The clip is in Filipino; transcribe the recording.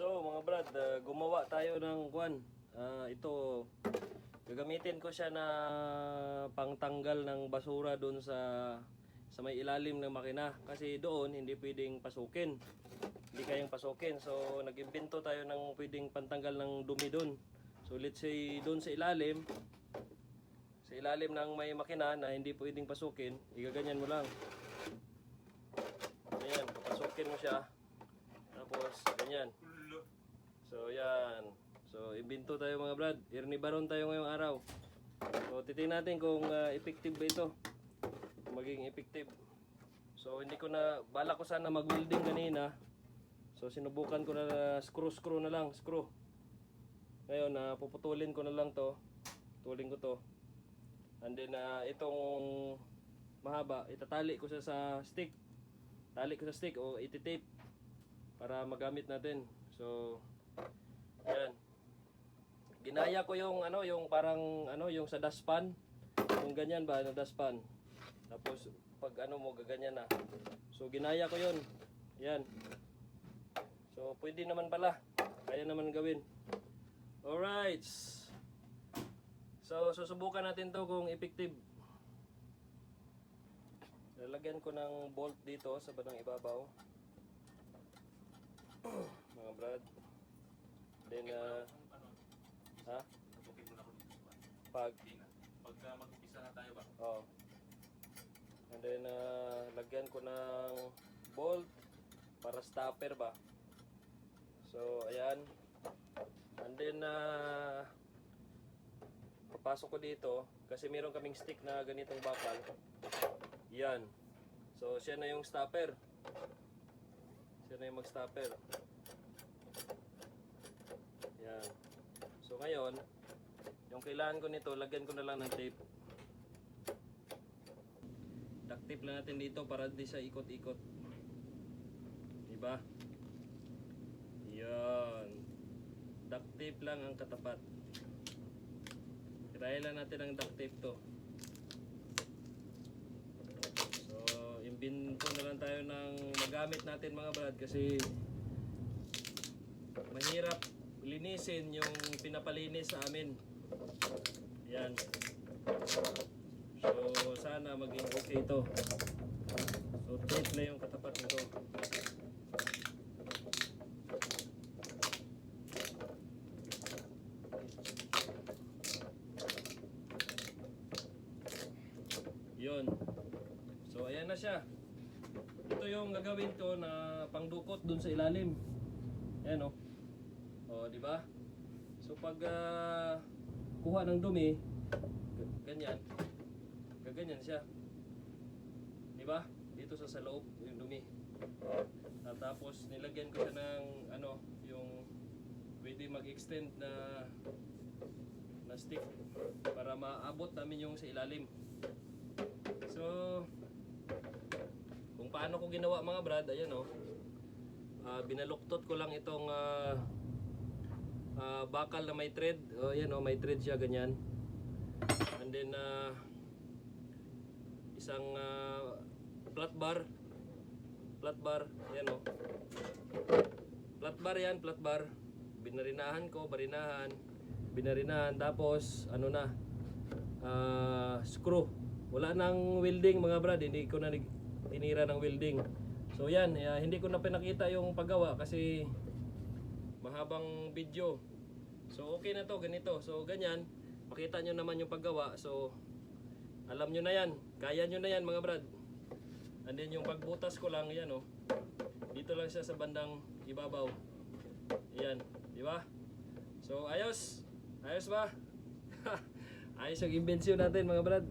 So mga brad, uh, gumawa tayo ng kwan. Ah, ito, gagamitin ko siya na pangtanggal ng basura doon sa sa may ilalim ng makina kasi doon hindi pwedeng pasukin. Hindi kayang pasukin. So nag-imbento tayo ng pwedeng pantanggal ng dumi doon. So let's say doon sa ilalim, sa ilalim ng may makina na hindi pwedeng pasukin, igaganyan mo lang. Ayan, papasukin mo siya. Tapos, ganyan. So, yan. So, ibinto tayo mga brad. Ernie Baron tayo ngayong araw. So, titingnan natin kung ah, effective ba ito. Kung Maging effective. So, hindi ko na, bala ko sana mag-welding kanina. So, sinubukan ko na screw-screw na lang, screw. Ngayon, na puputulin ko na lang to. Tulin ko to. And then, ah, itong mahaba, itatali ko siya sa stick. Tali ko sa stick o ititape para magamit natin. So, ayan. Ginaya ko yung ano, yung parang ano, yung sa dustpan. Yung ganyan ba, na dustpan. Tapos pag ano mo gaganyan na. So ginaya ko 'yon. Yan. So pwede naman pala. Kaya naman gawin. Alright. So susubukan natin 'to kung effective. Lalagyan ko ng bolt dito sa bandang ibabaw. Mga brad. Then, uh, ano, ha? Tutukin mo na ako dito sa bahay. Pag, Hindi na. Pagka mag-umpisa na tayo ba? oh. And then, uh, lagyan ko ng bolt para stopper ba. So, ayan. And then, uh, papasok ko dito kasi meron kaming stick na ganitong bakal. Yan. So, siya na yung stopper. Siya na yung mag-stopper. Yan. So, ngayon, yung kailangan ko nito, lagyan ko na lang ng tape. Duct tape lang natin dito para di siya ikot-ikot. Diba? Yan. Duct tape lang ang katapat. Try lang natin ang duct tape to. So, imbinto na lang tayo ng magamit natin mga brad kasi mahirap linisin yung pinapalinis sa amin. Yan. So, sana maging okay ito. So, tape na yung katapat nito. Yun. So, ayan na siya. Ito yung gagawin ko na pangdukot dun sa ilalim. Ayan o. Oh. Di ba? So, pag ah, kuha ng dumi, ganyan, gaganyan siya. Di ba? Dito sa, sa loob, yung dumi. At tapos, nilagyan ko siya ng, ano, yung pwede mag-extend na na stick para maabot namin yung sa ilalim. So, kung paano ko ginawa mga brad, ayan oh. Ah, binaluktot ko lang itong ah, ah, bakal na may thread. Oh, ayan oh, may thread siya ganyan. And then ah, isang ah, flat bar. Flat bar, ayan oh. Flat bar yan, flat bar. Binarinahan ko, barinahan. Binarinahan tapos ano na? ah, screw. Wala nang welding mga brad, hindi ko na tinira ng welding. So yan, eh, hindi ko na pinakita yung paggawa kasi mahabang video. So okay na to, ganito. So ganyan, makita nyo naman yung paggawa. So alam nyo na yan, kaya nyo na yan mga brad. And then yung pagbutas ko lang, yan oh. Dito lang siya sa bandang ibabaw. Yan, di ba? So ayos, ayos ba? ayos yung invention natin mga brad.